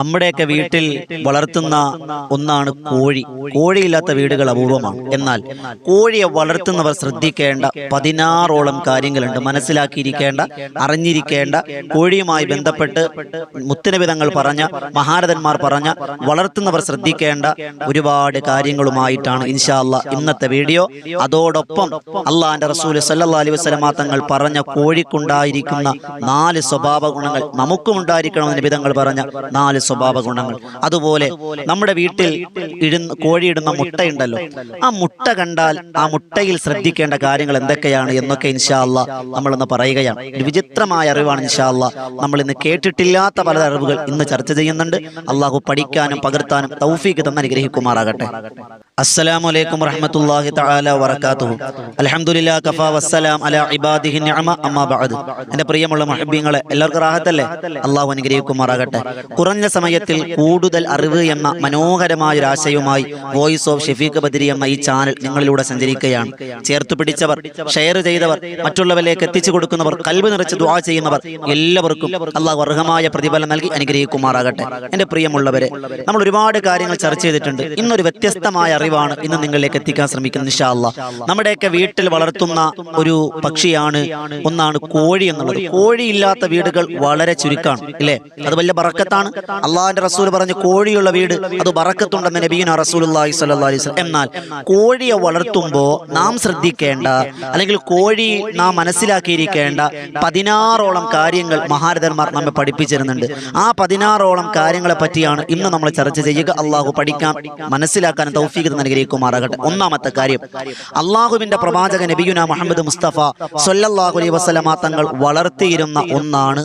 നമ്മുടെയൊക്കെ വീട്ടിൽ വളർത്തുന്ന ഒന്നാണ് കോഴി. കോഴിയില്ലാത്ത വീടുകൾ അപൂർവമാണ്. എന്നാൽ കോഴിയെ വളർത്തുന്നവർ ശ്രദ്ധിക്കേണ്ട പതിനാറോളം കാര്യങ്ങളുണ്ട്. മനസ്സിലാക്കിയിരിക്കേണ്ട അറിഞ്ഞിരിക്കേണ്ട കോഴിയുമായി ബന്ധപ്പെട്ട് മുത്തനവിധങ്ങൾ പറഞ്ഞ മഹാരഥന്മാർ പറഞ്ഞ വളർത്തുന്നവർ ശ്രദ്ധിക്കേണ്ട ഒരുപാട് കാര്യങ്ങളുമായിട്ടാണ് ഇൻഷാല്ല ഇന്നത്തെ വീഡിയോ. അതോടൊപ്പം അള്ളാന്റെ റസൂൽ സല്ലാ അലൈഹി വസ്ലമാ തങ്ങൾ പറഞ്ഞ കോഴിക്കുണ്ടായിരിക്കുന്ന നാല് സ്വഭാവ ഗുണങ്ങൾ നമുക്കും ഉണ്ടായിരിക്കണമെന്ന് വിധങ്ങൾ പറഞ്ഞ നാല് സ്വഭാവ ഗുണങ്ങൾ അതുപോലെ നമ്മുടെ വീട്ടിൽ ഇടുന്ന കോഴിയിടുന്ന മുട്ടയുണ്ടല്ലോ. ആ മുട്ട കണ്ടാൽ ആ മുട്ടയിൽ ശ്രദ്ധിക്കേണ്ട കാര്യങ്ങൾ എന്തൊക്കെയാണ് എന്നൊക്കെ ഇൻഷാല്ല നമ്മളൊന്ന് പറയുകയാണ്. ഒരു വിചിത്രമായ അറിവാണ് ഇൻഷാല്ല നമ്മൾ ഇന്ന് കേട്ടിട്ടില്ലാത്ത പല അറിവുകൾ ഇന്ന് ചർച്ച ചെയ്യുന്നുണ്ട്. അള്ളാഹു പഠിക്കാനും പകർത്താനും തൗഫീക്ക് തന്നെ അനുഗ്രഹിക്കുമാറാകട്ടെ. അസ്സലാമു അലൈക്കും വറഹമത്തല്ലാഹി തആല വബറകാതുഹു. അൽഹംദുലില്ലാ കഫാ വസ്സലാം അലാ ഇബാദിഹി നിഅമ അമ്മാ ബഅദ്. എന്റെ പ്രിയമുള്ള മുഹബ്ബീങ്ങളെ എല്ലാവർക്കും റാഹത്തല്ലേ? അള്ളാഹു അനുഗ്രഹിക്കുമാറാകട്ടെ. കുറഞ്ഞ സമയത്തിൽ കൂടുതൽ അറിവ് എന്ന മനോഹരമായ ഒരു ആശയവുമായി വോയിസ് ഓഫ് ഷെഫീഖ് ബദരി എന്ന ഈ ചാനൽ നിങ്ങളിലൂടെ സഞ്ചരിക്കുകയാണ്. ചേർത്ത് പിടിച്ചവർ ഷെയർ ചെയ്തവർ മറ്റുള്ളവരിലേക്ക് എത്തിച്ചു കൊടുക്കുന്നവർ കൽവ് നിറച്ച് ദുആ ചെയ്യുന്നവർ എല്ലാവർക്കും അള്ളാഹു അർഹമായ പ്രതിഫലം നൽകി അനുഗ്രഹിക്കുമാറാകട്ടെ. എന്റെ പ്രിയമുള്ളവരെ നമ്മൾ ഒരുപാട് കാര്യങ്ങൾ ചർച്ച ചെയ്തിട്ടുണ്ട്. ഇന്നൊരു വ്യത്യസ്തമായ അറിവാണ് ഇന്ന് നിങ്ങളിലേക്ക് എത്തിക്കാൻ ശ്രമിക്കുന്നത് ഇൻഷാ അല്ലാ നമ്മുടെയൊക്കെ വീട്ടിൽ വളർത്തുന്ന ഒരു പക്ഷിയാണ് ഒന്നാണ് കോഴി എന്നുള്ളത്. കോഴിയില്ലാത്ത വീടുകൾ വളരെ ചുരുക്കമാണ് ഇല്ലേ? അത് വലിയ ബറക്കത്താണ്. അള്ളാഹിന്റെ റസൂൽ പറഞ്ഞു കോഴിയുള്ള വീട് അത് ബറക്കത്തുണ്ടെന്ന് നബീന വസല്ലം. എന്നാൽ കോഴിയെ വളർത്തുമ്പോൾ നാം ശ്രദ്ധിക്കേണ്ട അല്ലെങ്കിൽ കോഴി നാം മനസ്സിലാക്കിയിരിക്കേണ്ട പതിനാറോളം കാര്യങ്ങൾ മഹാരഥന്മാർ നമ്മെ പഠിപ്പിച്ചിരുന്നുണ്ട്. ആ പതിനാറോളം കാര്യങ്ങളെ പറ്റിയാണ് ഇന്ന് നമ്മൾ ചർച്ച ചെയ്യുക. അള്ളാഹു പഠിക്കാൻ മനസ്സിലാക്കാൻ തൗഫീഖ് നൽകിയിരിക്കുമാറാകട്ടെ ഒന്നാമത്തെ കാര്യം അള്ളാഹുവിന്റെ പ്രവാചക നബിയുന മുഹമ്മദ് മുസ്തഫ സൊല്ലാഹു അലൈ വസ്ലമ തങ്ങൾ വളർത്തിയിരുന്ന ഒന്നാണ്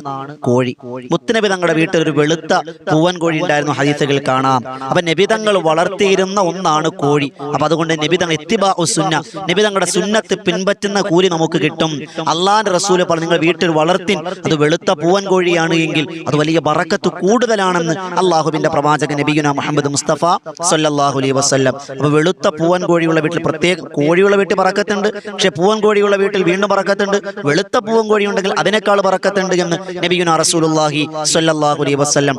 കോഴി. മുത്തനബി തങ്ങളുടെ വീട്ടിൽ ഒരു വെളുത്ത പൂവൻ കോഴി ഉണ്ടായിരുന്നു ഹദീസുകൾ കാണാം. അപ്പൊ നബി തങ്ങൾ വളർത്തിയിരുന്ന ഒന്നാണ് കോഴി. അപ്പൊ അതുകൊണ്ട് നബി തങ്ങൾ എത്തിബാ സുന്ന. നബി തങ്ങളുടെ സുന്നത്ത് പിൻപറ്റുന്ന കൂലി നമുക്ക് കിട്ടും. അള്ളാന്റെ റസൂൽ പറഞ്ഞു നിങ്ങൾ വീട്ടിൽ വളർത്തി അത് വെളുത്ത പൂവൻ കോഴിയാണ് എങ്കിൽ അത് വലിയ ബറക്കത്ത് കൂടുതലാണെന്ന് അള്ളാഹുബിന്റെ പ്രവാചകൻ നബിയുന മുഹമ്മദ് മുസ്തഫ സല്ലാഹു അലൈഹി വസല്ലം. അപ്പൊ വെളുത്ത പൂവൻ കോഴിയുള്ള വീട്ടിൽ പ്രത്യേക കോഴിയുള്ള വീട്ടിൽ പറക്കത്തുണ്ട് പക്ഷെ പൂവൻ കോഴിയുള്ള വീട്ടിൽ വീണ്ടും പറക്കത്തുണ്ട് വെളുത്ത പൂവൻ കോഴി ഉണ്ടെങ്കിൽ അതിനേക്കാൾ പറക്കത്തുണ്ട് എന്ന് നബിയുന റസൂലുള്ളാഹി സല്ലാഹു അലൈഹി വസല്ലം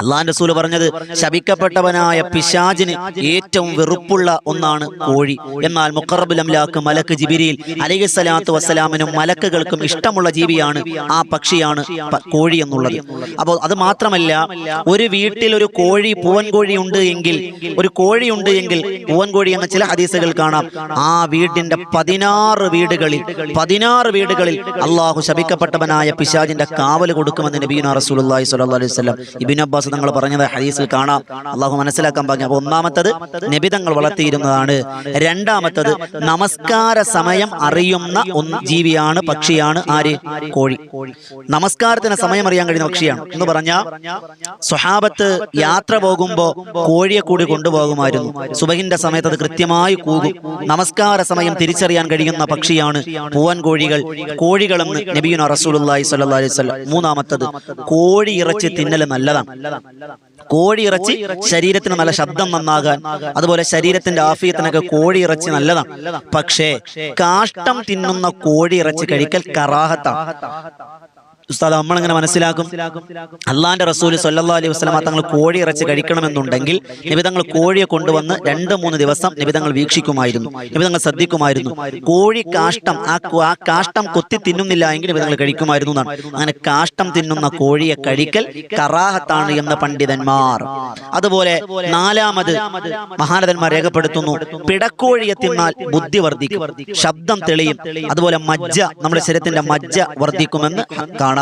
അള്ളാന്റെ റസൂൽ പറഞ്ഞത് ശപിക്കപ്പെട്ടവനായ പിശാജിന് ഏറ്റവും വെറുപ്പുള്ള ഒന്നാണ് കോഴി. എന്നാൽ മുക്കറബുലംലാക്ക് മലക്ക് ജിബിരിയിൽ അലൈഹി സ്വലാത്തു വസ്സലാമിനും മലക്കുകൾക്കും ഇഷ്ടമുള്ള ജീവിയാണ് ആ പക്ഷിയാണ് കോഴി എന്നുള്ളത്. അപ്പോൾ അത് മാത്രമല്ല ഒരു വീട്ടിൽ ഒരു കോഴി പൂവൻ കോഴി ഉണ്ട് എങ്കിൽ ഒരു കോഴി ഉണ്ട് എങ്കിൽ പൂവൻ കോഴി എന്ന ചില ഹദീസുകൾ കാണാം. ആ വീടിന്റെ പതിനാറ് വീടുകളിൽ പതിനാറ് വീടുകളിൽ അള്ളാഹു ശപിക്കപ്പെട്ടവനായ പിശാജിന്റെ കാവൽ കൊടുക്കുമെന്ന് നബീന സ്വല്ലല്ലാഹു അലൈഹി വസല്ലം ഇബ്നു അബ്ബാസ് തങ്ങൾ പറഞ്ഞത് ഹദീസിൽ കാണാം. അള്ളാഹു മനസ്സിലാക്കാൻ പറഞ്ഞു. അപ്പോൾ ഒന്നാമത്തത് നബിതങ്ങൾ വളർത്തിയിരുന്നതാണ്. രണ്ടാമത്തത് നമസ്കാര സമയം അറിയുന്ന ജീവിയാണ് പക്ഷിയാണ് ആര്? കോഴി. നമസ്കാരത്തിന് സമയം അറിയാൻ കഴിയുന്ന പക്ഷിയാണ്. എന്ന് പറഞ്ഞ സ്വഹാബത്ത് യാത്ര പോകുമ്പോ കോഴിയെ കൂടി കൊണ്ടുപോകുമായിരുന്നു. സുബഹിന്റെ സമയത്ത് അത് കൃത്യമായി കൂകും. നമസ്കാര സമയം തിരിച്ചറിയാൻ കഴിയുന്ന പക്ഷിയാണ് പൂവൻ കോഴികൾ കോഴികളെന്ന് നബിയുന സ്വല്ലല്ലാഹി അലൈഹി വസല്ലം. മൂന്നാമത്തത് കോഴി ഇറച്ചി തിന്നൽ നല്ലതാണ്. കോഴി ഇറച്ചി ശരീരത്തിന് നല്ല ശബ്ദം നന്നാകാൻ അതുപോലെ ശരീരത്തിന്റെ ആഫിയത്തിനൊക്കെ കോഴി ഇറച്ചി നല്ലതാണ്. പക്ഷേ കാഷ്ടം തിന്നുന്ന കോഴി ഇറച്ചി കഴിക്കൽ കറാഹത്താണ്. ഉസ്താദ് നമ്മളിങ്ങനെ മനസ്സിലാക്കും? അള്ളാന്റെ റസൂൽ സല്ലാ അലൈഹി വസ്ലാം തങ്ങൾ കോഴി ഇറച്ചി കഴിക്കണമെന്നുണ്ടെങ്കിൽ നിബിതങ്ങൾ കോഴിയെ കൊണ്ടുവന്ന് രണ്ട് മൂന്ന് ദിവസം നിബിതങ്ങൾ വീക്ഷിക്കുമായിരുന്നു നിബിതങ്ങൾ ശ്രദ്ധിക്കുമായിരുന്നു. കോഴി കാഷ്ടം ആ ആ കാഷ്ടം കൊത്തി തിന്നുന്നില്ല എങ്കിൽ നിബിതങ്ങൾ കഴിക്കുമായിരുന്നു എന്നാണ്. അങ്ങനെ കാഷ്ടം തിന്നുന്ന കോഴിയെ കഴിക്കൽ കറാഹത്താണ് എന്ന പണ്ഡിതന്മാർ. അതുപോലെ നാലാമത് മഹാനതന്മാർ രേഖപ്പെടുത്തുന്നു പിടക്കോഴിയെ തിന്നാൽ ബുദ്ധി വർദ്ധിക്കും ശബ്ദം തെളിയും അതുപോലെ മജ്ജ നമ്മുടെ ശരീരത്തിന്റെ മജ്ജ വർദ്ധിക്കുമെന്ന് കാണാം.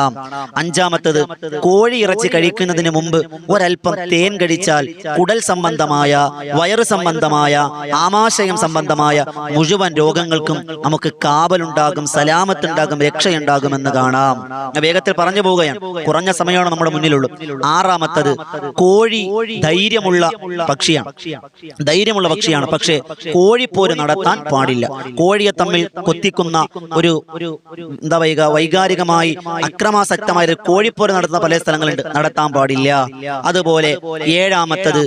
അഞ്ചാമത്തത് കോഴി ഇറച്ചി കഴിക്കുന്നതിന് മുമ്പ് ഒരൽപ്പം തേൻ കഴിച്ചാൽ കുടൽ സംബന്ധമായ വയറു സംബന്ധമായ ആമാശയം സംബന്ധമായ മുഴുവൻ രോഗങ്ങൾക്കും നമുക്ക് കാവലുണ്ടാകും സലാമത്തുണ്ടാകും രക്ഷയുണ്ടാകുമെന്ന് കാണാം. വേഗത്തിൽ പറഞ്ഞു പോവുകയാണ്. കുറഞ്ഞ സമയമാണ് നമ്മുടെ മുന്നിലുള്ളൂ ആറാമത്തത് കോഴി ധൈര്യമുള്ള പക്ഷിയാണ്. ധൈര്യമുള്ള പക്ഷിയാണ്. പക്ഷേ കോഴിപ്പോര് നടത്താൻ പാടില്ല. കോഴിയെ തമ്മിൽ കൊത്തിക്കുന്ന ഒരു എന്താ പറയുക വൈകാരികമായി അക്രമാസക്തമായ കോഴിപ്പോര് നടത്തുന്ന പല സ്ഥലങ്ങളുണ്ട്. നടത്താൻ പാടില്ല. അതുപോലെ ഏഴാമത്തത്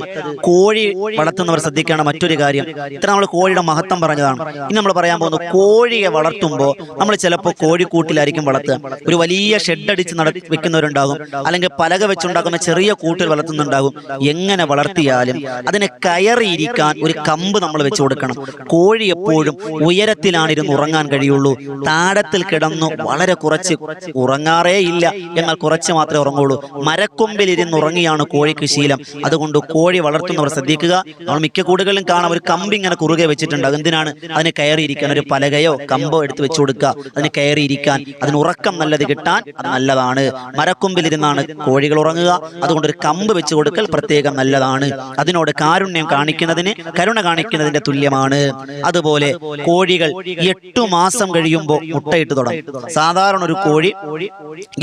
കോഴി വളർത്തുന്നവർ ശ്രദ്ധിക്കേണ്ട മറ്റൊരു കാര്യം. ഇത്ര നമ്മൾ കോഴിയുടെ മഹത്വം പറഞ്ഞതാണ്. ഇനി നമ്മൾ പറയാൻ പോകുന്നത് കോഴിയെ വളർത്തുമ്പോൾ നമ്മൾ ചിലപ്പോൾ കോഴിക്കൂട്ടിലായിരിക്കും വളർത്തുക. ഒരു വലിയ ഷെഡ് അടിച്ച് നട വെക്കുന്നവരുണ്ടാകും. അല്ലെങ്കിൽ പലക വെച്ചുണ്ടാക്കുന്ന ചെറിയ കൂട്ടിൽ വളർത്തുന്നുണ്ടാകും. എങ്ങനെ വളർത്തിയാലും അതിനെ കയറിയിരിക്കാൻ ഒരു കമ്പ് നമ്മൾ വെച്ച് കൊടുക്കണം. കോഴി എപ്പോഴും ഉയരത്തിലാണ് ഇരുന്ന് ഉറങ്ങാൻ കഴിയുള്ളൂ. താടത്തിൽ കിടന്നു വളരെ കുറച്ച് ഉറങ്ങാറേ ഇല്ല ഞങ്ങൾ കുറച്ച് മാത്രമേ ഉറങ്ങുള്ളൂ മരക്കൊമ്പിൽ ഇരുന്ന് ഉറങ്ങിയാണ് കോഴിക്ക് ശീലം. അതുകൊണ്ട് കോഴി വളർത്തുന്നവർ ശ്രദ്ധിക്കുക. നമ്മൾ മിക്ക കൂടുകളിലും കാണാം ഒരു കമ്പ് ഇങ്ങനെ കുറുകെ വെച്ചിട്ടുണ്ട്. അതെന്തിനാണ്? അതിന് കയറിയിരിക്കാൻ ഒരു പലകയോ കമ്പോ എടുത്ത് വെച്ചു കൊടുക്കുക. അതിന് കയറിയിരിക്കാൻ അതിന് ഉറക്കം നല്ലത് കിട്ടാൻ അത് നല്ലതാണ്. മരക്കൊമ്പിൽ ഇരുന്നാണ് കോഴികൾ ഉറങ്ങുക. അതുകൊണ്ട് ഒരു കമ്പ് വെച്ച് കൊടുക്കൽ പ്രത്യേകം നല്ലതാണ്. അതിനോട് കാരുണ്യം കാണിക്കുന്നതിന് കരുണ കാണിക്കുന്നതിന്റെ തുല്യമാണ്. അതുപോലെ കോഴികൾ എട്ടു മാസം കഴിയുമ്പോൾ മുട്ടയിട്ട് തുടങ്ങും. സാധാരണ ഒരു കോഴി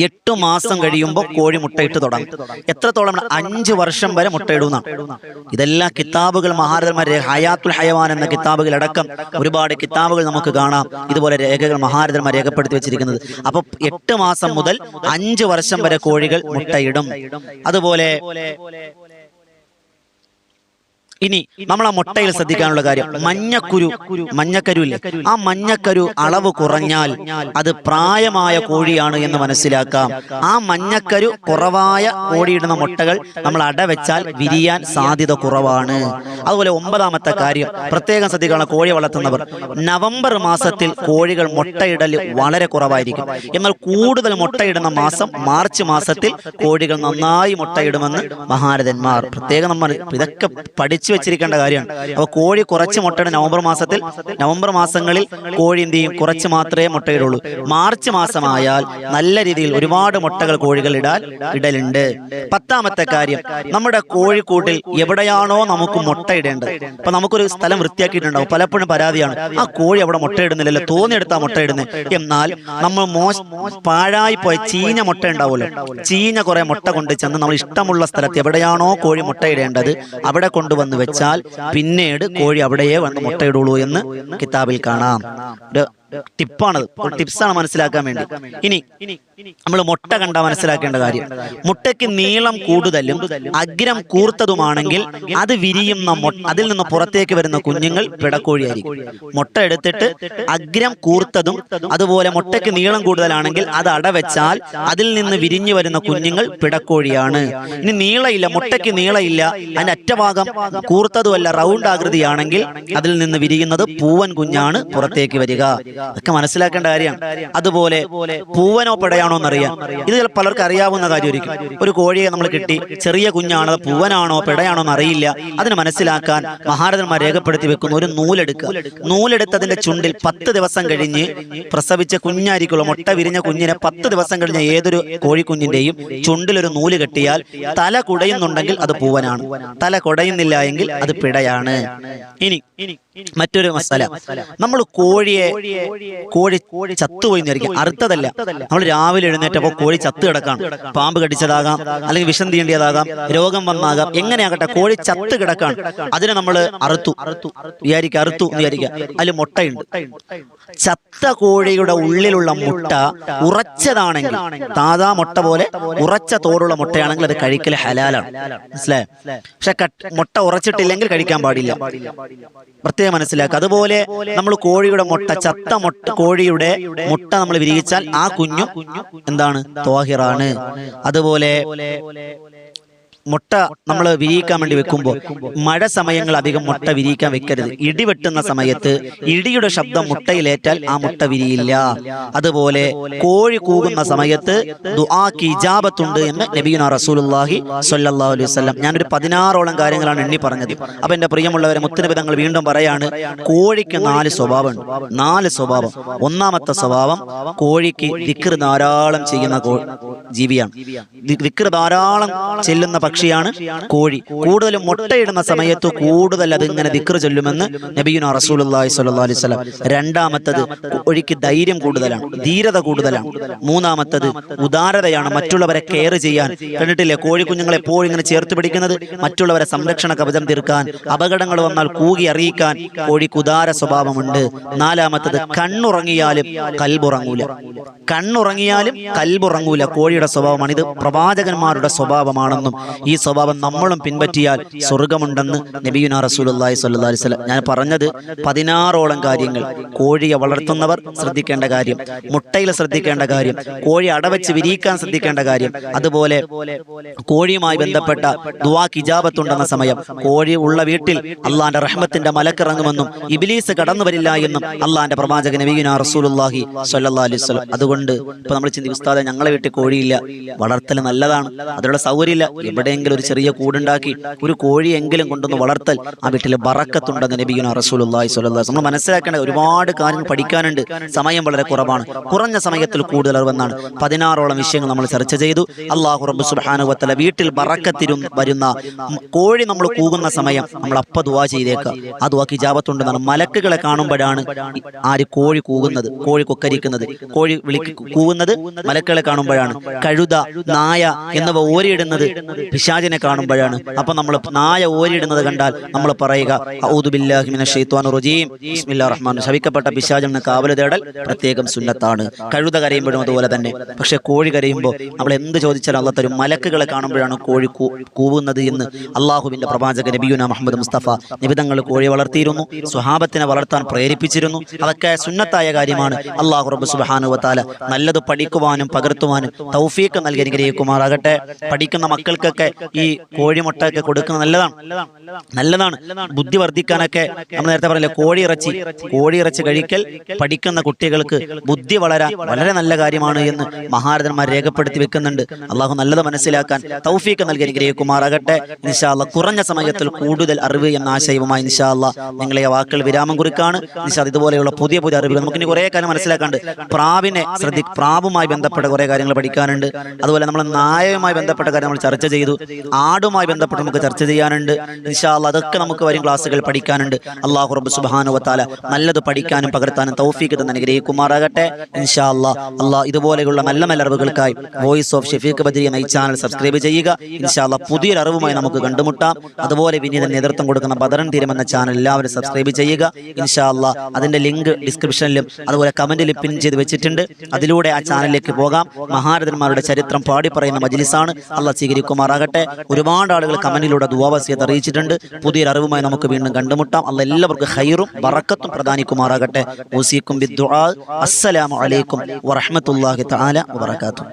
എട്ടു മാസം കഴിയുമ്പോൾ കോഴി മുട്ടയിട്ട് തുടങ്ങും. എത്രത്തോളം അഞ്ച് വർഷം വരെ മുട്ടയിടുന്ന ഇതെല്ലാം കിതാബുകൾ മഹാരഥന്മാരെ ഹയാത്തുൽ ഹയവാൻ എന്ന കിതാബുകൾ അടക്കം ഒരുപാട് കിതാബുകൾ നമുക്ക് കാണാം. ഇതുപോലെ രേഖകൾ മഹാരഥന്മാർ രേഖപ്പെടുത്തി വെച്ചിരിക്കുന്നത്. അപ്പൊ എട്ട് മാസം മുതൽ അഞ്ച് വർഷം വരെ കോഴികൾ മുട്ടയിടും. അതുപോലെ ഇനി നമ്മൾ ആ മുട്ടയിൽ ശ്രദ്ധിക്കാനുള്ള കാര്യം. മഞ്ഞക്കുരു മഞ്ഞക്കരു ആ മഞ്ഞക്കരു അളവ് കുറഞ്ഞാൽ അത് പ്രായമായ കോഴിയാണ് എന്ന് മനസ്സിലാക്കാം. ആ മഞ്ഞക്കരു കുറവായ കോഴിയിടുന്ന മുട്ടകൾ നമ്മൾ അടവെച്ചാൽ വിരിയാൻ സാധ്യത കുറവാണ്. അതുപോലെ ഒമ്പതാമത്തെ കാര്യം പ്രത്യേകം ശ്രദ്ധിക്കാനുള്ള കോഴി വളർത്തുന്നവർ നവംബർ മാസത്തിൽ കോഴികൾ മുട്ടയിടൽ വളരെ കുറവായിരിക്കും. എന്നാൽ കൂടുതൽ മുട്ടയിടുന്ന മാസം മാർച്ച് മാസത്തിൽ കോഴികൾ നന്നായി മുട്ടയിടുമെന്ന് മഹാരഥന്മാർ പ്രത്യേകം നമ്മൾ ഇതൊക്കെ പഠിച്ചു വെച്ചിരിക്കേണ്ട കാര്യമാണ്. അപ്പൊ കോഴി കുറച്ച് മുട്ടയുടെ നവംബർ മാസത്തിൽ നവംബർ മാസങ്ങളിൽ കോഴി എന്ത് ചെയ്യും കുറച്ച് മാത്രമേ മുട്ടയിടുള്ളൂ. മാർച്ച് മാസമായാൽ നല്ല രീതിയിൽ ഒരുപാട് മുട്ടകൾ കോഴികൾ ഇടാൻ ഇടലുണ്ട്. പത്താമത്തെ കാര്യം നമ്മുടെ കോഴിക്കൂട്ടിൽ എവിടെയാണോ നമുക്ക് മുട്ട ഇടേണ്ടത്. അപ്പൊ നമുക്കൊരു സ്ഥലം വൃത്തിയാക്കിയിട്ടുണ്ടാവും. പലപ്പോഴും പരാതിയാണ്. ആ കോഴി അവിടെ മുട്ട ഇടുന്നില്ലല്ലോ. തോന്നിയെടുത്താ മുട്ട മുട്ടയിടുന്നത് എന്നാൽ നമ്മൾ മോശ പാഴായി പോയ ചീഞ്ഞ മുട്ട ഉണ്ടാവുമല്ലോ ചീഞ്ഞ കുറെ മുട്ട കൊണ്ട് ചെന്ന് നമ്മൾ ഇഷ്ടമുള്ള സ്ഥലത്ത് എവിടെയാണോ കോഴി മുട്ടയിടേണ്ടത് അവിടെ കൊണ്ടുവന്ന് വെച്ചാൽ പിന്നീട് കോഴി അവിടെയേ വന്ന് മുട്ടയിടുള്ളൂ എന്ന് കിതാബിൽ കാണാം. ടിപ്പാണത്. ടിപ്സാണ് മനസ്സിലാക്കാൻ വേണ്ടി. ഇനി നമ്മൾ മുട്ട കണ്ടാൽ മനസ്സിലാക്കേണ്ട കാര്യം. മുട്ടയ്ക്ക് നീളം കൂടുതലും അഗ്രം കൂർത്തതുമാണെങ്കിൽ അത് വിരിയുന്ന അതിൽ നിന്ന് പുറത്തേക്ക് വരുന്ന കുഞ്ഞുങ്ങൾ പിടക്കോഴിയായിരിക്കും. മുട്ട എടുത്തിട്ട് അഗ്രം കൂർത്തതും അതുപോലെ മുട്ടയ്ക്ക് നീളം കൂടുതലാണെങ്കിൽ അത് അടവെച്ചാൽ അതിൽ നിന്ന് വിരിഞ്ഞു വരുന്ന കുഞ്ഞുങ്ങൾ പിടക്കോഴിയാണ്. ഇനി നീളയില്ല മുട്ടയ്ക്ക് നീളയില്ല അതിന്റെ അറ്റഭാഗം കൂർത്തതുമല്ല റൗണ്ട് ആകൃതിയാണെങ്കിൽ അതിൽ നിന്ന് വിരിയുന്നത് പൂവൻ കുഞ്ഞാണ് പുറത്തേക്ക് വരിക. ഇതൊക്കെ മനസ്സിലാക്കേണ്ട കാര്യമാണ് അതുപോലെ പൂവനോ പടയാണോ എന്നറിയാം. ഇത് പലർക്കും അറിയാവുന്ന കാര്യമായിരിക്കും ഒരു കോഴിയെ നമ്മൾ കിട്ടി. ചെറിയ കുഞ്ഞാണ്. പൂവനാണോ പിടയാണോ എന്ന് അറിയില്ല അതിന് മനസ്സിലാക്കാൻ മഹാരഥന്മാർ രേഖപ്പെടുത്തി വെക്കുന്ന ഒരു നൂലെടുക്കുക. നൂലെടുത്തതിന്റെ ചുണ്ടിൽ പത്ത് ദിവസം കഴിഞ്ഞ് പ്രസവിച്ച കുഞ്ഞായിരിക്കുള്ള മുട്ട വിരിഞ്ഞ കുഞ്ഞിനെ പത്ത് ദിവസം കഴിഞ്ഞ ഏതൊരു കോഴിക്കുഞ്ഞിന്റെയും ചുണ്ടിൽ ഒരു നൂൽ കെട്ടിയാൽ തല കുടയുന്നുണ്ടെങ്കിൽ അത് പൂവനാണ്. തല കുടയുന്നില്ല എങ്കിൽ അത് പിടയാണ്. ഇനി മറ്റൊരു മസാല. നമ്മൾ കോഴിയെ കോഴി കോഴി ചത്തുപോയി. എന്നിരിക്കും അറുത്തതല്ല. നമ്മൾ രാവിലെ എഴുന്നേറ്റപ്പോൾ കോഴി ചത്ത് കിടക്കാണ് പാമ്പ് കടിച്ചതാകാം. അല്ലെങ്കിൽ വിഷം തീണ്ടിയതാകാം. രോഗം വന്നാകാം. എങ്ങനെയാകട്ടെ കോഴി ചത്ത് കിടക്കാണ് അതിനെ നമ്മൾ അറുത്തു. വിചാരിക്കുക അറുത്തു വിചാരിക്കുക അതിൽ മുട്ടയുണ്ട്. ചത്ത കോഴിയുടെ ഉള്ളിലുള്ള മുട്ട ഉറച്ചതാണെങ്കിൽ താതാ മുട്ട പോലെ ഉറച്ച തോടുള്ള മുട്ടയാണെങ്കിൽ അത് കഴിക്കൽ ഹലാലാണ്. മനസ്സിലായോ? പക്ഷെ മുട്ട ഉറച്ചിട്ടില്ലെങ്കിൽ കഴിക്കാൻ പാടില്ല. പ്രത്യേകം മനസ്സിലാക്കുക അതുപോലെ നമ്മൾ കോഴിയുടെ മുട്ട ചത്ത മുട്ട കോഴിയുടെ മുട്ട നമ്മൾ വിരിയിച്ചാൽ ആ കുഞ്ഞു എന്താണ്? തോഹിറാണ്. അതുപോലെ മുട്ട നമ്മൾ വിരിയിക്കാൻ വേണ്ടി വെക്കുമ്പോൾ മഴ സമയങ്ങൾ അധികം മുട്ട വിരിയിക്കാൻ വെക്കരുത്. ഇടി വെട്ടുന്ന സമയത്ത് ഇടിയുടെ ശബ്ദം മുട്ടയിലേറ്റാൽ ആ മുട്ട വിരിയില്ല. അതുപോലെ കോഴി കൂകുന്ന സമയത്ത് ദുആക്ക് ഇജാബത്തുണ്ട് എന്ന് നബീന റസൂലുള്ളാഹി സ്വല്ലല്ലാഹു അലൈഹി വസല്ലം ഞാനൊരു പതിനാറോളം കാര്യങ്ങളാണ് എണ്ണി പറഞ്ഞത്. അപ്പൊ എന്റെ പ്രിയമുള്ളവരെ മുത്തനബിതങ്ങൾ വീണ്ടും പറയാണ് കോഴിക്ക് നാല് സ്വഭാവമുണ്ട്. നാല് സ്വഭാവം. ഒന്നാമത്തെ സ്വഭാവം കോഴിക്ക് ദിക്ർ ധാരാളം ചെയ്യുന്ന ജീവിയാണ്. ദിക്ർ ധാരാളം ചെല്ലുന്ന പക്ഷിയാണ് കോഴി. കൂടുതലും മുട്ടയിടുന്ന സമയത്ത് കൂടുതൽ അത് ഇങ്ങനെ ദിക്ർ ചൊല്ലുമെന്ന് നബീന സ്വല്ലല്ലാഹു അലൈഹി വസല്ലം രണ്ടാമത്തത് കോഴിക്ക് ധൈര്യം കൂടുതലാണ് ധീരത കൂടുതലാണ്. മൂന്നാമത്തത് ഉദാരതയാണ് മറ്റുള്ളവരെ കെയർ ചെയ്യാൻ. കണ്ടിട്ടില്ലേ? കോഴി കുഞ്ഞുങ്ങളെ എപ്പോഴും ഇങ്ങനെ ചേർത്ത് പിടിക്കുന്നത് മറ്റുള്ളവരെ സംരക്ഷണ കവചം തീർക്കാൻ അപകടങ്ങൾ വന്നാൽ കൂകി അറിയിക്കാൻ കോഴിക്ക് ഉദാര സ്വഭാവമുണ്ട്. നാലാമത്തത് കണ്ണുറങ്ങിയാലും കൽബുറങ്ങൂല. കണ്ണുറങ്ങിയാലും കൽബുറങ്ങൂല. കോഴിയുടെ സ്വഭാവമാണ് ഇത് പ്രവാചകന്മാരുടെ സ്വഭാവമാണെന്നും ഈ സ്വഭാവം നമ്മളും പിൻപറ്റിയാൽ സ്വർഗമുണ്ടെന്ന് നബിയുന സ്വല്ലല്ലാഹി അലൈഹി വസല്ലം. ഞാൻ പറഞ്ഞത് പതിനാറോളം കാര്യങ്ങൾ. കോഴിയെ വളർത്തുന്നവർ ശ്രദ്ധിക്കേണ്ട കാര്യം മുട്ടയിൽ ശ്രദ്ധിക്കേണ്ട കാര്യം കോഴി അടവച്ച് വിരിയിക്കാൻ ശ്രദ്ധിക്കേണ്ട കാര്യം അതുപോലെ കോഴിയുമായി ബന്ധപ്പെട്ട ദുവാ കിജാബത്തുണ്ടെന്ന സമയം. കോഴി ഉള്ള വീട്ടിൽ അള്ളാന്റെ റഹ്മത്തിന്റെ മലക്കിറങ്ങുമെന്നും ഇബിലീസ് കടന്നു വരില്ല എന്നും അള്ളാന്റെ പ്രവാചക നബീന റസൂലുള്ളാഹി സ്വല്ലല്ലാഹി അലൈഹി വസല്ലം. അതുകൊണ്ട് ഇപ്പൊ നമ്മൾ ചിന്തി ഉസ്താദെ ഞങ്ങളെ വീട്ടിൽ കോഴിയില്ല. വളർത്തൽ നല്ലതാണ്. അതിനുള്ള സൗകര്യമില്ല. എവിടെയെങ്കിലും ഒരു ചെറിയ കൂടുണ്ടാക്കി ഒരു കോഴിയെങ്കിലും കൊണ്ടുവന്ന് വളർത്തൽ ആ വീട്ടിൽ ബറക്കത്തുണ്ടെന്ന് നബിയുന റസൂലുള്ളാഹി അലൈഹി നമ്മൾ മനസ്സിലാക്കേണ്ട ഒരുപാട് കാര്യങ്ങൾ പഠിക്കാനുണ്ട്. സമയം വളരെ കുറവാണ്. കുറഞ്ഞ സമയത്തിൽ കൂടുതൽ അറിവെന്നാണ് പതിനാറോളം വിഷയങ്ങൾ നമ്മൾ ചർച്ച ചെയ്തു. അള്ളാഹു റബ്ബ് സുബ്ഹാനഹു വീട്ടിൽ ബറക്കത്തിരും വരുന്ന കോഴി നമ്മൾ കൂകുന്ന സമയം നമ്മൾ അപ്പ ദുവാ ചെയ്തേക്കുക ആ ദുവാക്ക് ഇജാബത്തുണ്ടെന്നാണ് മലക്കുകളെ കാണുമ്പോഴാണ് ആര് കോഴി കൂകുന്നത് കോഴി കൊക്കരിക്കുന്നത് കോഴി വിളി കൂകുന്നത്. മലക്കുകളെ കാണുമ്പോഴാണ് കഴുത നായ എന്നിവ ഓരിയിടുന്നത്. പിശാചിനെ കാണുമ്പോഴാണ്. അപ്പൊ നമ്മൾ നായ ഓരിയിടുന്നത് കണ്ടാൽ നമ്മൾ പറയുക ഔദു ബില്ലാഹി മിനശ് ശൈത്വാനിർ റജീം. ബിസ്മില്ലാഹിർ റഹ്മാനിർ റഹീം. ശപിക്കപ്പെട്ട പിശാചിൽ നിന്ന് കാവൽ തേടൽ പ്രത്യേകം സുന്നത്താണ്. കഴുത കരയുമ്പോഴും അതുപോലെ തന്നെ. പക്ഷെ കോഴി കരയുമ്പോൾ നമ്മൾ എന്ത് ചോദിച്ചാലും അള്ള തരും. മലക്കുകളെ കാണുമ്പോഴാണ് കോഴി കൂവുന്നത് എന്ന് അള്ളാഹുവിന്റെ പ്രവാചക നബിയുന മുഹമ്മദ് മുസ്തഫ നിബിതങ്ങൾ കോഴി വളർത്തിയിരുന്നു സ്വഹാബത്തിനെ വളർത്താൻ പ്രേരിപ്പിച്ചിരുന്നു. അതൊക്കെ സുന്നത്തായ കാര്യമാണ്. അള്ളാഹു റബ്ബ് സുബ്ഹാനഹു വതാല നല്ലത് പഠിക്കുവാനും പകർത്തുവാനും തൗഫീക്ക് നൽകി അനുഗ്രഹിക്കുമാറാകട്ടെ. പഠിക്കുന്ന മക്കൾക്കൊക്കെ ഈ കോഴിമുട്ടയൊക്കെ കൊടുക്കുന്നത് നല്ലതാണ്. നല്ലതാണ്. ബുദ്ധി വർദ്ധിക്കാനൊക്കെ നമ്മൾ നേരത്തെ പറഞ്ഞില്ലേ കോഴിയിറച്ചി കോഴിയിറച്ചി കഴിക്കൽ പഠിക്കുന്ന കുട്ടികൾക്ക് ബുദ്ധി വളരാൻ വളരെ നല്ല കാര്യമാണ് എന്ന് മഹാരഥന്മാർ രേഖപ്പെടുത്തി വെക്കുന്നുണ്ട്. അള്ളാഹു നല്ലത് മനസ്സിലാക്കാൻ തൗഫീക്ക് നൽകി അനുഗ്രഹിക്കുമാറാകട്ടെ. നിശാല്ല കുറഞ്ഞ സമയത്തിൽ കൂടുതൽ അറിവ് എന്ന ആശയവുമായി നിശാല്ല നിങ്ങളെ വാക്കുകൾ വിരാമം കുറിക്കാണ്. നിശാദ് ഇതുപോലെയുള്ള പുതിയ പുതിയ അറിവുകൾ നമുക്ക് ഇനി കുറേ കാര്യം മനസ്സിലാക്കാണ്ട് പ്രാവിനെ ശ്രദ്ധി പ്രാവുമായി ബന്ധപ്പെട്ട കുറേ കാര്യങ്ങൾ പഠിക്കാനുണ്ട്. അതുപോലെ നമ്മൾ നായയുമായി ബന്ധപ്പെട്ട കാര്യം നമ്മൾ ചർച്ച ചെയ്തു. ആടുമായി ബന്ധപ്പെട്ട് നമുക്ക് ചർച്ച ചെയ്യാനുണ്ട്. നിശാല്ല അതൊക്കെ നമുക്ക് വരും ക്ലാസ്സുകൾ പഠിക്കാനുണ്ട്. അള്ളാഹു റബ്ബ് വതാല നല്ലത് പഠിക്കാനും പകർത്താനും തൗഫീഖ് തന്നെ അനുഗ്രഹിക്കുമാറാകട്ടെ. ഇൻഷാ അല്ലാ അള്ളാഹ് ഇതുപോലെയുള്ള നല്ല നല്ല അറിവുകൾക്കായി വോയിസ് ഓഫ് ഷെഫീഖ് ബദരി എന്ന ഈ ചാനൽ സബ്സ്ക്രൈബ് ചെയ്യുക. ഇൻഷാല്ല പുതിയൊരു അറിവുമായി നമുക്ക് കണ്ടുമുട്ടാം. അതുപോലെ പിന്നീട് നേതൃത്വം കൊടുക്കുന്ന ബദറൻ തീരം എന്ന ചാനൽ എല്ലാവരും സബ്സ്ക്രൈബ് ചെയ്യുക. ഇൻഷാ അല്ലാ അതിന്റെ ലിങ്ക് ഡിസ്ക്രിപ്ഷനിലും അതുപോലെ കമന്റിൽ പിൻ ചെയ്ത് വെച്ചിട്ടുണ്ട്. അതിലൂടെ ആ ചാനലിലേക്ക് പോകാം. മഹാരഥന്മാരുടെ ചരിത്രം പാടി പറയുന്ന മജിലിസാണ് അള്ളാഹ് സ്വീകരിക്കുമാറാകട്ടെ ഒരുപാട് ആളുകൾ കമന്റിലൂടെ ദുവാവസ്യത്ത് അറിയിച്ചിട്ടുണ്ട്. പുതിയൊരു അറിവുമായി നമുക്ക് വീണ്ടും കണ്ടുമുട്ടാം. അല്ല എല്ലാവർക്കും ഹൈറും വറക്കത്തും പ്രധാനിക്കുമാറാകട്ടെ ഓസിക്കും അസ്സലാമു അലൈക്കും വറഹ്മത്തുള്ളാഹി തആല വബറകാതുഹു.